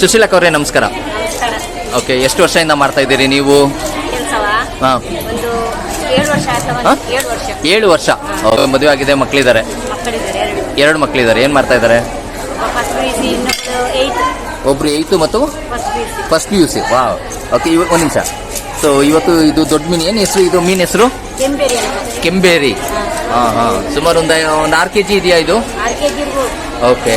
ಸುಶೀಲಕ್ ಅವರೇ ನಮಸ್ಕಾರ. ಓಕೆ ಎಷ್ಟು ವರ್ಷದಿಂದ ಮಾಡ್ತಾ ಇದ್ದೀರಿ ನೀವು? ಹಾಂ. ಏಳು ವರ್ಷ ಮದುವೆ ಆಗಿದೆ ಮಕ್ಕಳಿದ್ದಾರೆ ಎರಡು. ಮಕ್ಕಳಿದ್ದಾರೆ ಏನು ಮಾಡ್ತಾ ಇದ್ದಾರೆ? ಒಬ್ರು ಏಯ್ತು ಮತ್ತು ಫಸ್ಟ್ ಪಿ ಯು ಸಿ. ವಾ ಓಕೆ ಇವತ್ತು ಒಂದು ನಿಮಿಷ. ಸೊ ಇವತ್ತು ಇದು ದೊಡ್ಡ ಮೀನು. ಏನು ಹೆಸರು? ಇದು ಮೀನು ಹೆಸರು? ಕೆಂಬೇರಿ ಹಾಂ. ಹಾಂ ಸುಮಾರು ಒಂದು ಒಂದು ಆರು ಕೆ ಜಿ ಇದೆಯಾ ಇದು? ಓಕೆ.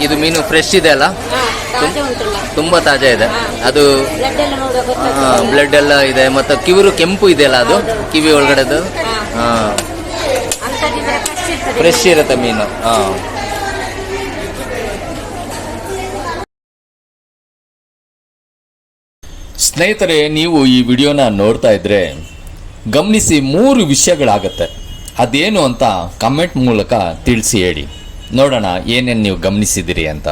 ಇದು ಮೀನು ಫ್ರೆಶ್ ಇದೆ ಅಲ್ಲ? ತುಂಬಾ ತಾಜಾ ಇದೆ. ಅದು ಬ್ಲಡ್ ಎಲ್ಲ ಇದೆ. ಮತ್ತೆ ಕಿವಿರು ಕೆಂಪು ಇದೆ ಅಲ್ಲ ಅದು ಕಿವಿ ಒಳಗಡೆದು? ಹಾ. ಫ್ರೆಶ್ ಇರುತ್ತೆ ಮೀನು. ಹಾ. ಸ್ನೇಹಿತರೆ ನೀವು ಈ ವಿಡಿಯೋನ ನೋಡ್ತಾ ಇದ್ರೆ ಗಮನಿಸಿ ಮೂರು ವಿಷಯಗಳಾಗತ್ತೆ. ಅದೇನು ಅಂತ ಕಮೆಂಟ್ ಮೂಲಕ ತಿಳಿಸಿ ಹೇಳಿ. ನೋಡೋಣ ಏನೇನು ನೀವು ಗಮನಿಸಿದಿರಿ ಅಂತ.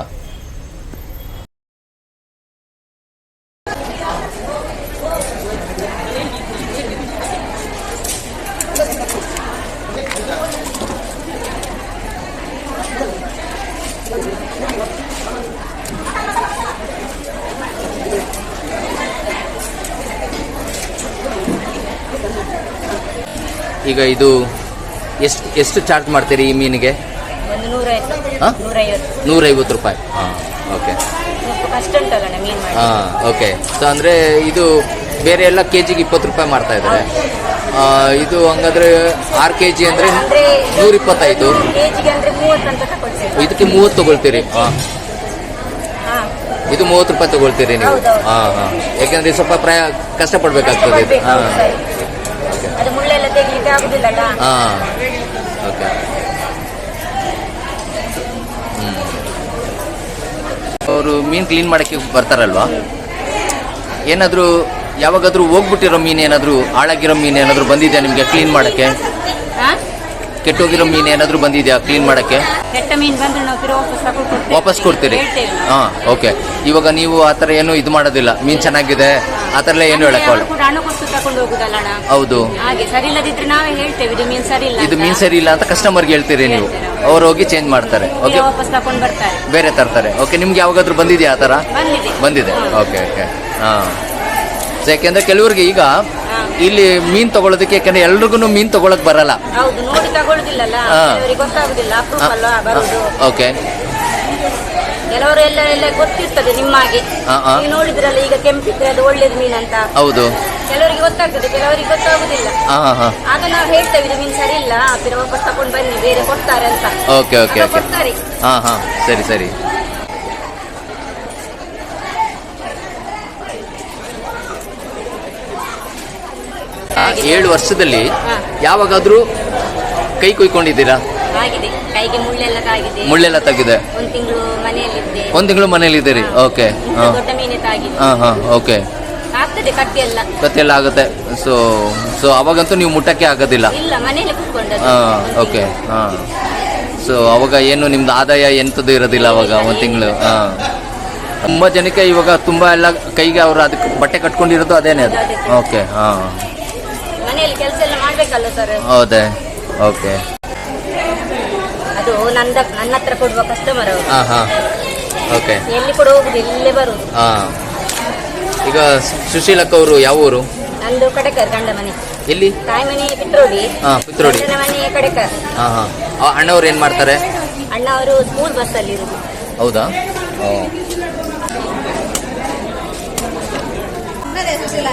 ಈಗ ಇದು ಎಷ್ಟು ಎಷ್ಟು ಚಾರ್ಜ್ ಮಾಡ್ತೀರಿ ಈ ಮೀನಿಗೆ? ಹಾ? ನೂರೈವತ್ತು. ರೂಪಾಯಿ. ಹಾಂ ಓಕೆ. ಹಾಂ ಓಕೆ. ಸೊ ಅಂದರೆ ಇದು ಬೇರೆ ಎಲ್ಲ ಕೆ ಜಿಗೆ ಇಪ್ಪತ್ತು ರೂಪಾಯಿ ಮಾಡ್ತಾ ಇದ್ದಾರೆ. ಆ, ಇದು ಹಂಗಾದ್ರೆ ಆರು ಕೆ ಜಿ ಅಂದರೆ ನೂರ ಇಪ್ಪತ್ತೈದು ಇದಕ್ಕೆ ಮೂವತ್ತು ತಗೊಳ್ತೀರಿ. ಹಾಂ. ಹಾ. ಇದು ಮೂವತ್ತು ರೂಪಾಯಿ ತಗೊಳ್ತೀರಿ ನೀವು. ಹಾಂ ಹಾಂ. ಯಾಕಂದ್ರೆ ಸ್ವಲ್ಪ ಪ್ರಯ ಕಷ್ಟಪಡ್ಬೇಕಾಗ್ತದೆ ಹಾಂ. ಸರಿ. ಹಾಂ ಓಕೆ ಅವರು ಮೀನ್ ಕ್ಲೀನ್ ಮಾಡೋಕ್ಕೆ ಬರ್ತಾರಲ್ವಾ? ಏನಾದರೂ ಯಾವಾಗಾದರೂ ಹೋಗ್ಬಿಟ್ಟಿರೋ ಮೀನ್ ಏನಾದರೂ ಹಾಳಾಗಿರೋ ಮೀನ್ ಏನಾದರೂ ಬಂದಿದೆಯಾ ನಿಮಗೆ ಕ್ಲೀನ್ ಮಾಡೋಕ್ಕೆ? ಕೆಟ್ಟೋಗಿರೋ ಮೀನು ಏನಾದರೂ ಬಂದಿದೆಯಾ? ಕ್ಲೀನ್ ಮಾಡೋಕ್ಕೆ? ಕೆಟ್ಟ ಮೀನು ಬಂದ್ರೆ ನಾವು ತಿರುಗಿ ವಾಪಸ್ ಕೊಡ್ತೀರಿ? ಹೇಳ್ತೇವೆ ನಾವು. ಹಾಂ ಓಕೆ ಇವಾಗ ನೀವು ಆ ಥರ ಏನು ಇದು ಮಾಡೋದಿಲ್ಲ. ಮೀನು ಚೆನ್ನಾಗಿದೆ. ಆ ಥರ ಎಲ್ಲ ಏನು ಅಂದ್ರೆ ಹೇಳಕ್ಕಾಗಲ್ಲ ಅವ್ರು ಕೂಡ ಹಣ ಕೊಟ್ಟು ತಕೊಂಡು ಹೋಗುದಲ್ಲ ಅಣ್ಣ. ಹೌದು. ಹಾಗೆ ಸರಿ ಇಲ್ಲದಿದ್ರೆ ನಾವೇ ಹೇಳ್ತೇವೆ ಇದು ಮೀನು ಸರಿ ಇಲ್ಲ ಇದು ಅಂತ. ಮೀನು ಸರಿ ಇಲ್ಲ ಅಂತ ಕಸ್ಟಮರ್ಗೆ ಹೇಳ್ತೀರಿ ನೀವು. ಅವ್ರು. ಹೋಗಿ ಚೇಂಜ್ ಮಾಡ್ತಾರೆ ಓಕೆ ವಾಪಸ್ ತಕೊಂಡು ಬರ್ತಾರೆ. ಬೇರೆ ತರ್ತಾರೆ. ಓಕೆ ನಿಮ್ಗೆ ಯಾವಾಗಾದ್ರೂ ಬಂದಿದೆಯಾ ಆ ಥರ? ಬಂದಿದೆ. ಬಂದಿದೆ. ಓಕೆ ಓಕೆ ಹಾಂ. ಯಾಕೆಂದ್ರೆ ಕೆಲವರಿಗೆ ಈಗ. ಇಲ್ಲಿ ಮೀನ್ ತಗೊಳ್ಳೋದಕ್ಕೆ ಯಾಕಂದ್ರೆ ಎಲ್ರಿಗೂ ಮೀನ್ ತಗೊಳಕ್ ಬರಲ್ಲ. ಹೌದು ನೋಡಿ ತಗೊಳ್ಳುದಿಲ್ಲಲ್ಲ ಹಾ. ಕೆಲವರಿಗೆ ಗೊತ್ತಾಗುದಿಲ್ಲ ಅಲ್ವಾ ಬರುದು ಓಕೆ. ಕೆಲವರು ಎಲ್ಲ ಎಲ್ಲ ಗೊತ್ತಿರ್ತದೆ ನಿಮ್ಮ ಹಾಗೆ ಹಾ, ಹಾ. ನೀವು ನೋಡಿದ್ರಲ್ಲ ಈಗ ಕೆಂಪಿದ್ರೆ ಅದು ಒಳ್ಳೇದು ಅಂತ. ಹೌದು. ಕೆಲವರಿಗೆ ಗೊತ್ತಾಗ್ತದೆ ಕೆಲವರಿಗೆ ಗೊತ್ತಾಗುದಿಲ್ಲ. ಹಾಂ ಹಾಂ ಹಾಂ. ಆಗ ನಾವು ಹೇಳ್ತೇವೆ ಇದು ಮೀನ್ ಸರಿ ಇಲ್ಲ ತಿರ ವಾಪಸ್ ಬನ್ನಿ ಬೇರೆ ಕೊಡ್ತಾರೆ ಅಂತ. ಓಕೆ ಓಕೆ ಆಗ ಓಕೆ. ಕೊಡ್ತಾರೆ. ಹಾ ಹಾ. ಸರಿ ಸರಿ. ಏಳು ವರ್ಷದಲ್ಲಿ. ಯಾವಾಗಾದ್ರೂ ಕೈ ಕುಯ್ಕೊಂಡಿದ್ದೀರಾ? ಆಗಿದೆ. ಕೈಗೆ ಮುಳ್ಳೆಲ್ಲ ತಾಗಿದೆ. ಮುಳ್ಳೆಲ್ಲ ತೆಗಿದೆ. ಒಂದ್ ತಿಂಗಳು ಮನೆಯಲ್ಲಿದ್ದೆ. ಒಂದ್ ತಿಂಗಳು ಮನೇಲಿ ಇದ್ದೀರಿ ಓಕೆ. ಇಂಥ ಹಾಂ. ದೊಡ್ಡ ಮೀನೆ ತಾಗಿದೆ. ಹಾಂ ಹಾಂ ಓಕೆ. ಆಗ್ತದೆ ಕಟ್ಟಿ ಎಲ್ಲ. ಆಗುತ್ತೆ. ಸೊ ಸೊ ಅವಾಗಂತೂ ನೀವು ಮುಟ್ಟಕ್ಕೆ ಆಗೋದಿಲ್ಲ? ಇಲ್ಲ ಮನೇಲಿ ಕುತ್ಕೊಂಡದ್ದು. ಹಾಂ ಓಕೆ. ಹಾಂ. ಸೊ ಅವಾಗ ಏನು ನಿಮ್ದು ಆದಾಯ ಎಂಥದ್ದು ಇರೋದಿಲ್ಲ ಅವಾಗ ಒಂದು ತಿಂಗಳು? ಹಾಂ. ತುಂಬ ಜನಕ್ಕೆ ಇವಾಗ ತುಂಬ ಎಲ್ಲ ಕೈಗೆ ಅವರು ಅದಕ್ಕೆ ಬಟ್ಟೆ ಕಟ್ಕೊಂಡಿರೋದು ಅದೇನೇ ಅದು. ಓಕೆ ಹಾಂ. ಮನೆಯಲ್ಲಿ ಕೆಲಸ ಎಲ್ಲ ಮಾಡ್ಬೇಕಲ್ಲ ಸರ್ ಹೌದಾ. ಓಕೆ ಅದು ನನ್ನ ನನ್ನ ಹತ್ರ ಕೊಡುವ ಕಸ್ಟಮರ್ ಅವರು. ಓಕೆ ಎಲ್ಲಿ ಕೂಡ ಹೋಗುದು ಇಲ್ಲೇ ಬರುದು. ಈಗ ಸುಶೀಲಕ್ಕ ಅವರು ಯಾವ ಊರು? ನಂದು ಕಡಕರ್ ಗಂಡ ಮನೆ. ಎಲ್ಲಿ? ತಾಯಿ ಮನೆ ಪಿತ್ರೋಡಿ. ಹಾ ಪಿತ್ರೋಡಿ. ಗಂಡನ ಮನೆ ಕಡಕರ್. ಹಾ ಹಾಂ ಅಣ್ಣವ್ರು ಏನು ಮಾಡ್ತಾರೆ? ಅಣ್ಣ ಅವರು ಸ್ಕೂಲ್ ಬಸ್ ಅಲ್ಲಿ ಇರುದು. ಹೌದಾ? ಓ. ಸುಶೀಲ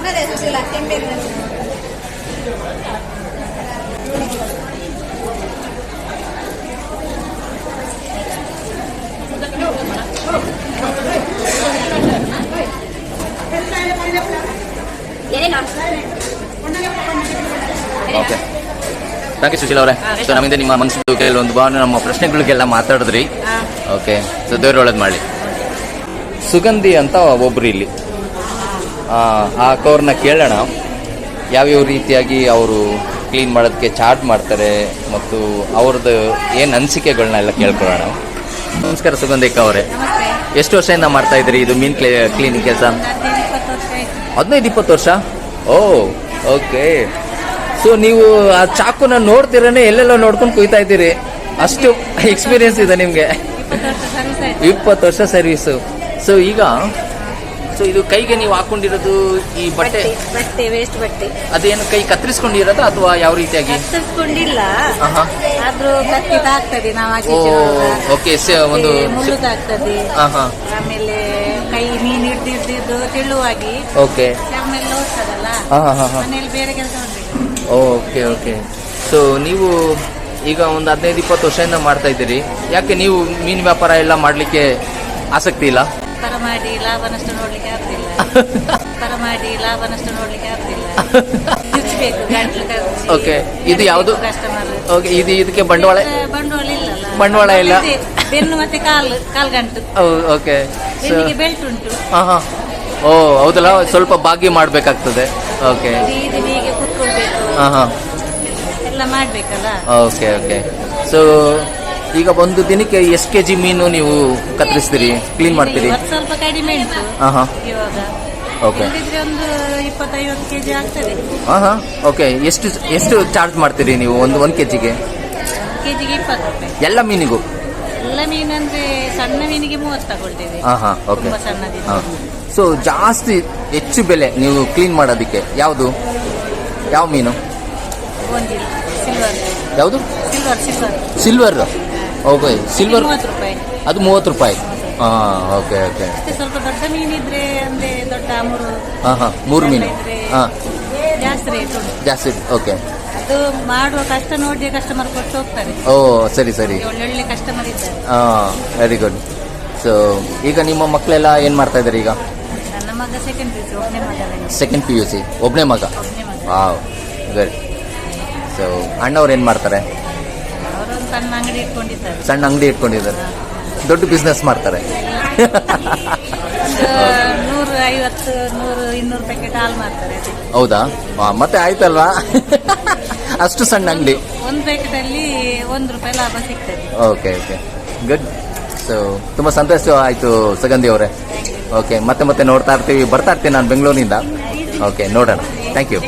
ఉన్నదే సుశీల తెంపేరు ಏನೇನು ಓಕೆ ಥ್ಯಾಂಕ್ ಯು ಸುಶೀಲ್ ಅವರೇ ಸೊ ನಮ್ಮಿಂದ ನಿಮ್ಮ ಮನಸ್ಸು ಕೆಲವೊಂದು ಭಾವನೆ ನಮ್ಮ ಪ್ರಶ್ನೆಗಳಿಗೆಲ್ಲ ಮಾತಾಡಿದ್ರಿ ಹಾ. ಓಕೆ ಸೊ ದೇವ್ರ ಒಳ್ಳೇದು ಮಾಡಲಿ ಸುಗಂಧಿ ಅಂತ ಒಬ್ರು ಇಲ್ಲಿ ಆ ಅಕ್ಕವ್ರನ್ನ ಕೇಳೋಣ. ಯಾವ್ಯಾವ ರೀತಿಯಾಗಿ ಅವರು ಕ್ಲೀನ್ ಮಾಡೋದಕ್ಕೆ ಚಾರ್ಟ್ ಮಾಡ್ತಾರೆ ಮತ್ತು ಅವ್ರದ್ದು ಏನು ಅನಿಸಿಕೆಗಳನ್ನ ಎಲ್ಲ ಕೇಳ್ಕೊಳ್ಳೋಣ. ನಮಸ್ಕಾರ ಸುಗಂಧಿಕ ಅವರೇ. ಎಷ್ಟು ವರ್ಷದಿಂದ ಮಾಡ್ತಾ ಇದ್ರಿ ಇದು ಮೀನ್ ಕ್ಲೀ ಕ್ಲೀನಿಕ್ ಕೆಲಸ? ಹದಿನೈದು ಇಪ್ಪತ್ತು ವರ್ಷ? ಓ ಓಕೆ ಸೊ ನೀವು ಆ ಚಾಕುನ ನೋಡ್ತಿರನೇ ಎಲ್ಲೆಲ್ಲೋ ನೋಡ್ಕೊಂಡು ಕುಯ್ತಾ ಇದ್ದೀರಿ. ಅಷ್ಟು ಎಕ್ಸ್ಪೀರಿಯನ್ಸ್ ಇದೆ ನಿಮಗೆ. ಇಪ್ಪತ್ತು ವರ್ಷ ಸರ್ವಿಸು ಸೊ ಈಗ ಸೊ ಇದು ಕೈಗೆ ನೀವು ಹಾಕೊಂಡಿರೋದು ಈ ಬಟ್ಟೆ? ಬಟ್ಟೆ ವೇಸ್ಟ್ ಬಟ್ಟೆ. ಅದೇನು ಕೈ ಕತ್ತರಿಸ್ಕೊಂಡಿರೋದು ಅಥವಾ ಯಾವ ರೀತಿಯಾಗಿ? ಕತ್ತರಿಸ್ಕೊಂಡಿಲ್ಲ. ಆದ್ರೂ ಕತ್ತಿ ತಾಗ್ತದೆ ನಾವು. ಓಕೆ ಒಂದು ಮುಳ್ಳು ತಾಗ್ತದೆ ಆಮೇಲೆ ಕೈ ಮೀನು ಹಿಡ್ದಿದ್ದು ತೆಳುವಾಗಿ. ಓಕೆ ಆಮೇಲೆ ಹೋಗ್ತದಲ್ಲ? ಮನೇಲಿ ಬೇರೆ ಕೆಲಸ ಓಕೆ ಓಕೆ ಸೊ ನೀವು ಈಗ ಒಂದು ಹದಿನೈದು ಇಪ್ಪತ್ತು ವರ್ಷದಿಂದ ಮಾಡ್ತಾ ಇದ್ದೀರಿ. ಯಾಕೆ ನೀವು ಮೀನು ವ್ಯಾಪಾರ ಎಲ್ಲ ಮಾಡಲಿಕ್ಕೆ ಆಸಕ್ತಿ ಇಲ್ಲ? ಮಾಡಿ ಲಾಭ ನಷ್ಟ ನೋಡ್ಲಿಕ್ಕೆ ಆಗ್ತಿಲ್ಲ. ಪರ ಮಾಡಿ ಲಾಭ ನಷ್ಟ ನೋಡ್ಲಿಕ್ಕೆ ಆಗ್ತಿಲ್ಲ. ಓಕೆ ಗಂಟ್ಲು ಖರ್ಚು. Okay. ಇದು ಯಾವುದು? ಓಕೆ ಇದು ಇದಕ್ಕೆ ಬಂಡವಾಳ ಬಂಡವಾಳ ಇಲ್ಲಲ್ಲ ಬಂಡವಾಳ ಇಲ್ಲ. ಬೆನ್ನು ಮತ್ತೆ ಕಾಲು ಗಂಟು. ಓಕೆ ಸೊ ಬೆನ್ನಿಗೆ ಬೆಲ್ಟ್ ಉಂಟು. ಹಾಂ ಹಾಂ ಓ ಹೌದಲ್ಲ ಸ್ವಲ್ಪ ಭಾಗ್ಯ ಮಾಡ್ಬೇಕಾಗ್ತದೆ. ಓಕೆ ಇದು ಹೀಗೆ ಕುತ್ಕೊಳ್ಬೇಕು. ಹಾಂ ಹಾಂ ಎಲ್ಲ ಮಾಡ್ಬೇಕಲ್ಲ. ಓಕೆ ಓಕೆ ಸೊ ಈಗ ಒಂದು ದಿನಕ್ಕೆ ಎಷ್ಟು ಕೆ ಜಿ ಮೀನು ನೀವು ಕತ್ತರಿಸ್ತೀರಿ ಕ್ಲೀನ್ ಮಾಡ್ತೀರಿ? ಇವತ್ತು ಸ್ವಲ್ಪ ಕಡಿಮೆ ಉಂಟು. ಹಾಂ ಹಾಂ ಇವಾಗ. ಓಕೆ ಇಲ್ಲದಿದ್ರೆ ಒಂದು ಇಪ್ಪತ್ತೈವತ್ತು ಕೆಜಿ ಆಗ್ತದೆ. ಹಾಂ ಹಾಂ ಓಕೆ ಎಷ್ಟು ಎಷ್ಟು ಚಾರ್ಜ್ ಮಾಡ್ತೀರಿ ನೀವು ಒಂದು ಒಂದು ಕೆ ಜಿಗೆ? ಕೆಜಿಗೆ ಇಪ್ಪತ್ತು ರೂಪಾಯಿ. ಎಲ್ಲ ಮೀನಿಗೂ? ಎಲ್ಲ ಮೀನಂದ್ರೆ ಸಣ್ಣ ಮೀನಿಗೆ ಮೂವತ್ತು ತಗೊಳ್ತೇವೆ. ಹಾಂ ಹಾಂ ಓಕೆ ತುಂಬಾ ಸಣ್ಣದಿದೆ. ಹಾಂ. ಸೊ ಜಾಸ್ತಿ ಹೆಚ್ಚು ಬೆಲೆ ನೀವು ಕ್ಲೀನ್ ಮಾಡೋದಕ್ಕೆ ಯಾವುದು? ಯಾವ ಮೀನು? ಸಿಲ್ವರ್ ಯಾವುದು? Silver silver silver okay silver ಮೂವತ್ತು ರೂಪಾಯಿ. ಅದು ಮೂವತ್ತು ರೂಪಾಯಿ. ಹಾಂ ಓಕೆ ಓಕೆ. ಮತ್ತೆ ಸ್ವಲ್ಪ ದೊಡ್ಡ ಮೀನಿದ್ರೆ ಅಂದ್ರೆ ದೊಡ್ಡ ಮೂರು ಹಾಂ ಹಾಂ ಮೂರು ಮೀನು. ಇದ್ರೆ ಹಾಂ. ಜಾಸ್ತಿ ರೇಟ್ ಉಂಟು. ಜಾಸ್ತಿ ಓಕೆ. ಅದು ಮಾಡುವ ಕಷ್ಟ ನೋಡಿ ಕಸ್ಟಮರ್ ಕೊಟ್ಟು ಹೋಗ್ತಾರೆ. ಓ ಸರಿ ಸರಿ. ಒಳ್ಳೊಳ್ಳೆ ಕಸ್ಟಮರ್ ಇದ್ದಾರೆ. ಹಾಂ ವೆರಿ ಗುಡ್ ಸೊ ಈಗ ನಿಮ್ಮ ಮಕ್ಕಳೆಲ್ಲ ಏನು ಮಾಡ್ತಾ ಇದ್ದಾರೆ ಈಗ? ನನ್ನ ಮಗ ಸೆಕೆಂಡ್ ಪಿ ಒಬ್ಬನೇ ಮಗನೇ ಸೆಕೆಂಡ್ ಪಿ ಯು ಸಿ ಒಬ್ಬನೇ ಮಗ? ಒಬ್ಬನೇ ಮಗ. ವಾವ್ ಗುಡ್ ಸೊ ಅಣ್ಣವ್ರು ಏನು ಮಾಡ್ತಾರೆ? ಸಣ್ಣ ಅಂಗಡಿ ಇಟ್ಕೊಂಡಿದ್ದಾರೆ. ಸಣ್ಣ ಅಂಗಡಿ ಇಟ್ಕೊಂಡಿದ್ದಾರೆ. ದೊಡ್ಡ ಬಿಸ್ನೆಸ್ ಮಾಡ್ತಾರೆ. ಒಂದು ನೂರು ಐವತ್ತು ನೂರು ಇನ್ನೂರು ಪ್ಯಾಕೆಟ್ ಹಾಲು ಮಾಡ್ತಾರೆ ಹೌದಾ? ಆ, ಮತ್ತೆ ಆಯ್ತಲ್ವಾ? ಅಷ್ಟು ಸಣ್ಣ ಅಂಗಡಿ. ಒಂದು ಪ್ಯಾಕೆಟ್ ಅಲ್ಲಿ ಒಂದು ರೂಪಾಯಿ ಲಾಭ ಸಿಗ್ತದೆ. ಓಕೆ ಓಕೆ ಗುಡ್ ಸೊ ತುಂಬ ಸಂತೋಷ ಆಯಿತು ಸುಗಂಧಿ ಅವರೇ. ಓಕೆ ಮತ್ತೆ ಮತ್ತೆ ನೋಡ್ತಾ ಇರ್ತೀವಿ. ಬರ್ತಾ ಇರ್ತೀನಿ ನಾನು ಬೆಂಗಳೂರಿನಿಂದ ಓಕೆ ನೋಡೋಣ. Thank you